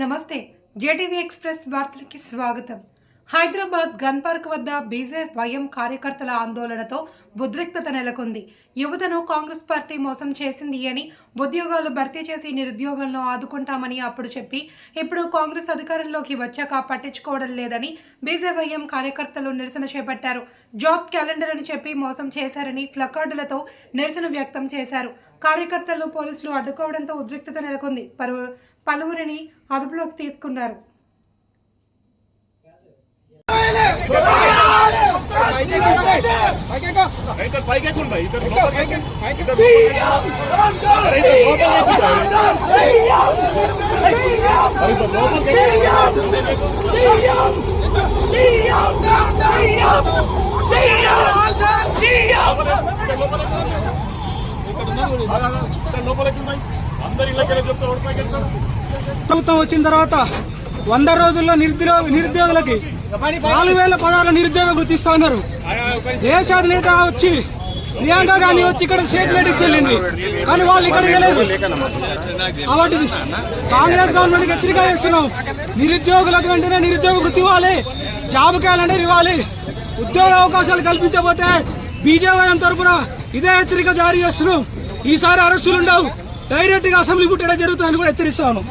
నమస్తే. JTV express వార్తలకి స్వాగతం. హైదరాబాద్ గన్ పార్క్ వద్ద బీజేపీ వైఎం కార్యకర్తల ఆందోళనతో ఉద్రిక్తత నెలకొంది. యువతను కాంగ్రెస్ పార్టీ మోసం చేసింది అని ఉద్యోగాలు భర్తీ చేసి నిరుద్యోగులను ఆదుకుంటామని అప్పుడు చెప్పి ఇప్పుడు కాంగ్రెస్ అధికారంలోకి వచ్చాక పట్టించుకోవడం లేదని బీజేవైఎం కార్యకర్తలు నిరసన చేపట్టారు. జాబ్ క్యాలెండర్ అని చెప్పి మోసం చేశారని ప్లకార్డులతో నిరసన వ్యక్తం చేశారు. కార్యకర్తలు పోలీసులు అడ్డుకోవడంతో ఉద్రిక్తత నెలకొంది. పలువురిని అదుపులోకి తీసుకున్నారు. ప్రభుత్వం వచ్చిన తర్వాత వంద రోజుల్లో నిరుద్యోగ నిరుద్యోగులకి నాలుగు వేల పదహారు నిరుద్యోగ గుర్తిస్తా ఉన్నారు దేశాధినేత వచ్చి ప్రియాంక గాంధీ వచ్చి ఇక్కడ స్టేట్మెంట్ ఇచ్చి వెళ్ళింది కానీ వాళ్ళు ఇక్కడ వెళ్ళలేదు కాబట్టి కాంగ్రెస్ గవర్నమెంట్ హెచ్చరిక చేస్తున్నాం. నిరుద్యోగులకు వెంటనే నిరుద్యోగ వృత్తి ఇవ్వాలి. జాబ్ క్యాలెండర్ ఇవ్వాలి. ఉద్యోగ అవకాశాలు కల్పించకపోతే బీజేవైఎం తరపున ఇదే హెచ్చరిక జారీ చేస్తున్నాం. ఈసారి అరెస్టులు ఉండవు డైరెక్ట్గా అసెంబ్లీ పుట్టడం జరుగుతుందని కూడా హెచ్చరిస్తాను.